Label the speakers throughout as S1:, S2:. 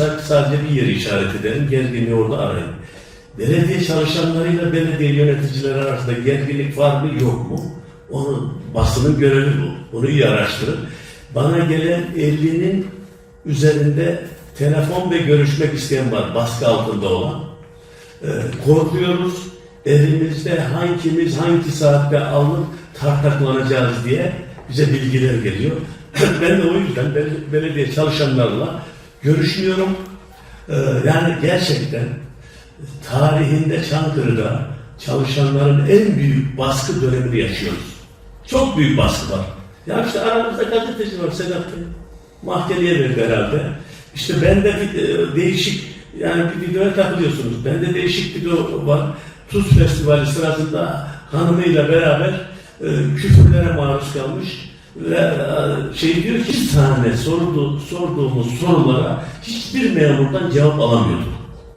S1: sa- sadece bir yeri işaret edelim. Gerginliği orada arayın. Belediye çalışanlarıyla belediye yöneticileri arasında gerginlik var mı yok mu? Onu basının görevi bu. Bunu iyi araştırın. Bana gelen 50'nin üzerinde telefon ve görüşmek isteyen var. Baskı altında olan. Ee, korkuyoruz. Evimizde hangimiz hangi saatte alınıp tartaklanacağız diye bize bilgiler geliyor. ben de o yüzden bel- belediye çalışanlarla görüşmüyorum. Ee, yani gerçekten tarihinde Çankırı'da çalışanların en büyük baskı dönemini yaşıyoruz. Çok büyük baskı var. Ya işte aramızda gazeteci var Sedat Bey. Mahkemeye verdi herhalde. İşte bende bir e, değişik yani bir videoya takılıyorsunuz. Bende değişik video var. Tuz Festivali sırasında hanımıyla beraber e, küfürlere maruz kalmış ve e, şey diyor ki bir tane sordu, sorduğumuz sorulara hiçbir memurdan cevap alamıyorduk.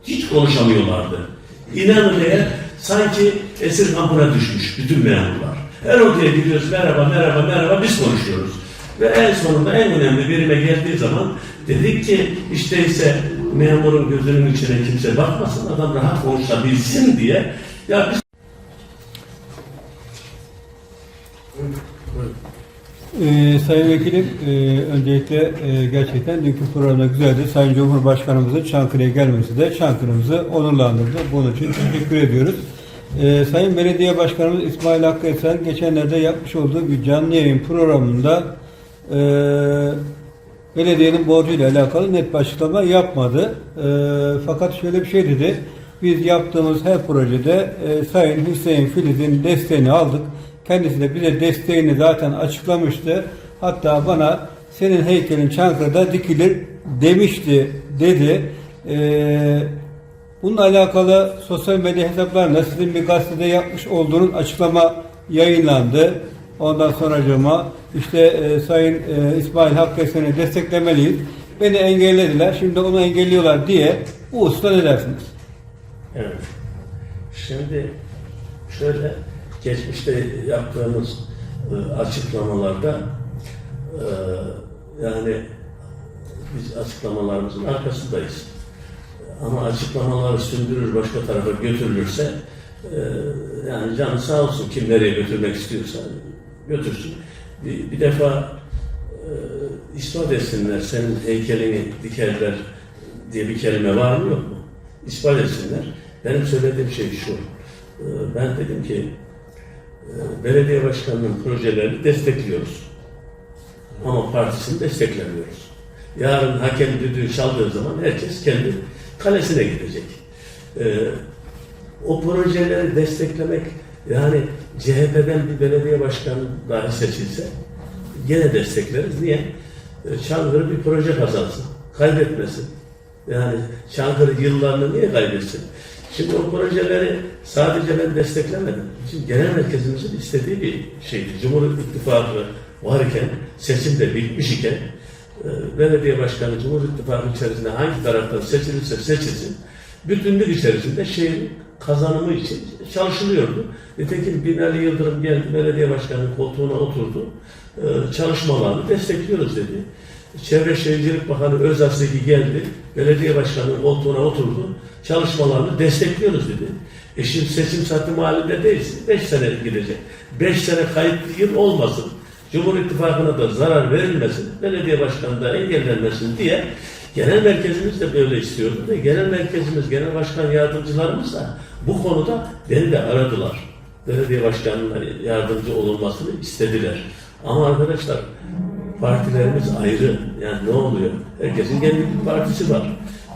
S1: Hiç konuşamıyorlardı. İnanın eğer sanki esir kampına düşmüş bütün memurlar. Her odaya gidiyoruz merhaba merhaba merhaba biz konuşuyoruz. Ve en sonunda en önemli birime geldiği zaman dedik ki işte ise memurun gözünün içine kimse bakmasın adam rahat konuşabilsin diye ya biz
S2: Ee, Sayın Vekilim, e, öncelikle e, gerçekten dünkü programda güzeldi. Sayın Cumhurbaşkanımızın Çankırı'ya gelmesi de Çankırı'mızı onurlandırdı. Bunun için teşekkür ediyoruz. Ee, Sayın Belediye Başkanımız İsmail Hakkı Esen geçenlerde yapmış olduğu bir canlı yayın programında e, belediyenin borcuyla alakalı net bir açıklama yapmadı. E, fakat şöyle bir şey dedi. Biz yaptığımız her projede e, Sayın Hüseyin Filiz'in desteğini aldık. Kendisi de bize desteğini zaten açıklamıştı. Hatta bana senin heykelin Çankırı'da dikilir demişti dedi. E, bununla alakalı sosyal medya hesaplarında sizin bir gazetede yapmış olduğunuz açıklama yayınlandı. Ondan sonracığıma işte e, Sayın e, İsmail Hakkı Esen'i desteklemeliyiz. Beni engellediler. Şimdi onu engelliyorlar diye bu usta ne dersiniz?
S1: Evet. Şimdi şöyle geçmişte yaptığımız e, açıklamalarda e, yani biz açıklamalarımızın arkasındayız. Ama açıklamaları sündürür başka tarafa götürülürse e, yani canı sağ olsun kim nereye götürmek istiyorsa götürsün. Bir, bir defa e, ispat etsinler senin heykelini dikerler diye bir kelime var mı yok mu? İspat etsinler. Benim söylediğim şey şu. e, Ben dedim ki belediye başkanının projelerini destekliyoruz. Ama partisini desteklemiyoruz. Yarın hakem düdüğü çaldığı zaman herkes kendi kalesine gidecek. E, o projeleri desteklemek yani CHP'den bir belediye başkanı dahi seçilse gene destekleriz. Niye? E, Çankırı bir proje kazansın, kaybetmesin. Yani Çankırı yıllarını niye kaybetsin? Şimdi o projeleri sadece ben desteklemedim. Şimdi genel merkezimizin istediği bir şeydi. Cumhur İttifakı varken, seçim de bitmiş iken e, belediye başkanı Cumhur İttifakı içerisinde hangi taraftan seçilirse seçilsin, bütünlük içerisinde şehrin kazanımı için çalışılıyordu. Nitekim Binali Yıldırım geldi, belediye başkanının koltuğuna oturdu. E, çalışmalarını destekliyoruz dedi. Çevre Şehircilik Bakanı Özaseki geldi, belediye başkanının koltuğuna oturdu. Çalışmalarını destekliyoruz dedi. E şimdi seçim satım halinde değilsin. Beş sene gidecek. Beş sene kayıtlı yıl olmasın. Cumhur İttifakı'na da zarar verilmesin. Belediye başkanı da engellenmesin diye genel merkezimiz de böyle istiyordu. Ve genel merkezimiz, genel başkan yardımcılarımız da bu konuda beni de aradılar. Belediye başkanına yardımcı olunmasını istediler. Ama arkadaşlar partilerimiz ayrı. Yani ne oluyor? Herkesin kendi bir partisi var.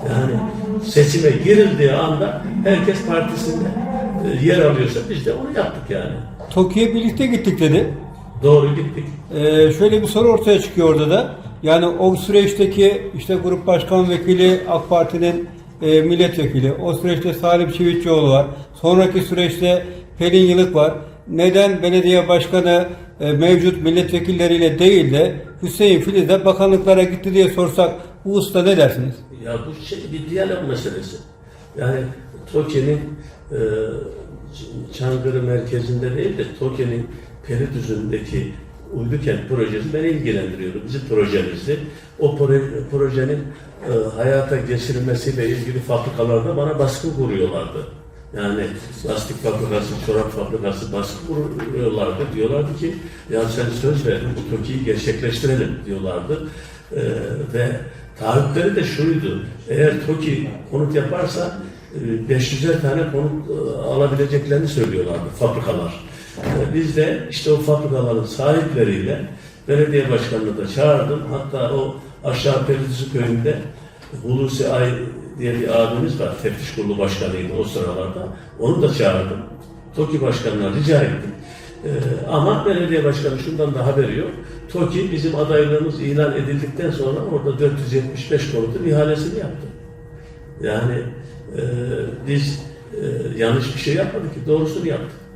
S1: Yani seçime girildiği anda herkes partisinde e, yer alıyorsa biz de onu yaptık yani.
S2: Tokyo'ya birlikte gittik dedi.
S1: Doğru gittik.
S2: Ee, şöyle bir soru ortaya çıkıyor orada da. Yani o süreçteki işte grup başkan vekili AK Parti'nin e, milletvekili, o süreçte Salim Çivitçioğlu var. Sonraki süreçte Pelin Yılık var. Neden belediye başkanı e, mevcut milletvekilleriyle değil de Hüseyin Filiz'e bakanlıklara gitti diye sorsak bu usta ne dersiniz?
S1: Ya bu şey bir diyalog meselesi. Yani TOKİ'nin e, Çankırı merkezinde değil de TOKİ'nin Peridüzü'ndeki Uydukent projesi beni ilgilendiriyordu. Bizim projemizdi. O proje- projenin e, hayata geçirilmesiyle ilgili fabrikalarda bana baskı kuruyorlardı. Yani lastik fabrikası, çorap fabrikası baskı kuruyorlardı. Diyorlardı ki ya sen söz ver, bu TOKİ'yi gerçekleştirelim diyorlardı. E, ve taahhütleri de şuydu. Eğer TOKİ konut yaparsa e, 500'er tane konut e, alabileceklerini söylüyorlardı fabrikalar. E, Biz de işte o fabrikaların sahipleriyle belediye başkanını da çağırdım. Hatta o aşağı Perilici köyünde Hulusi Ay diye bir abimiz var. Teftiş kurulu başkanıydı o sıralarda. Onu da çağırdım. TOKİ başkanına rica ettim. E, ama belediye başkanı şundan da haberi yok. TOKİ bizim adaylığımız ilan edildikten sonra orada 475 konutun ihalesini yaptı. Yani e, biz e, yanlış bir şey yapmadık ki doğrusunu yaptık.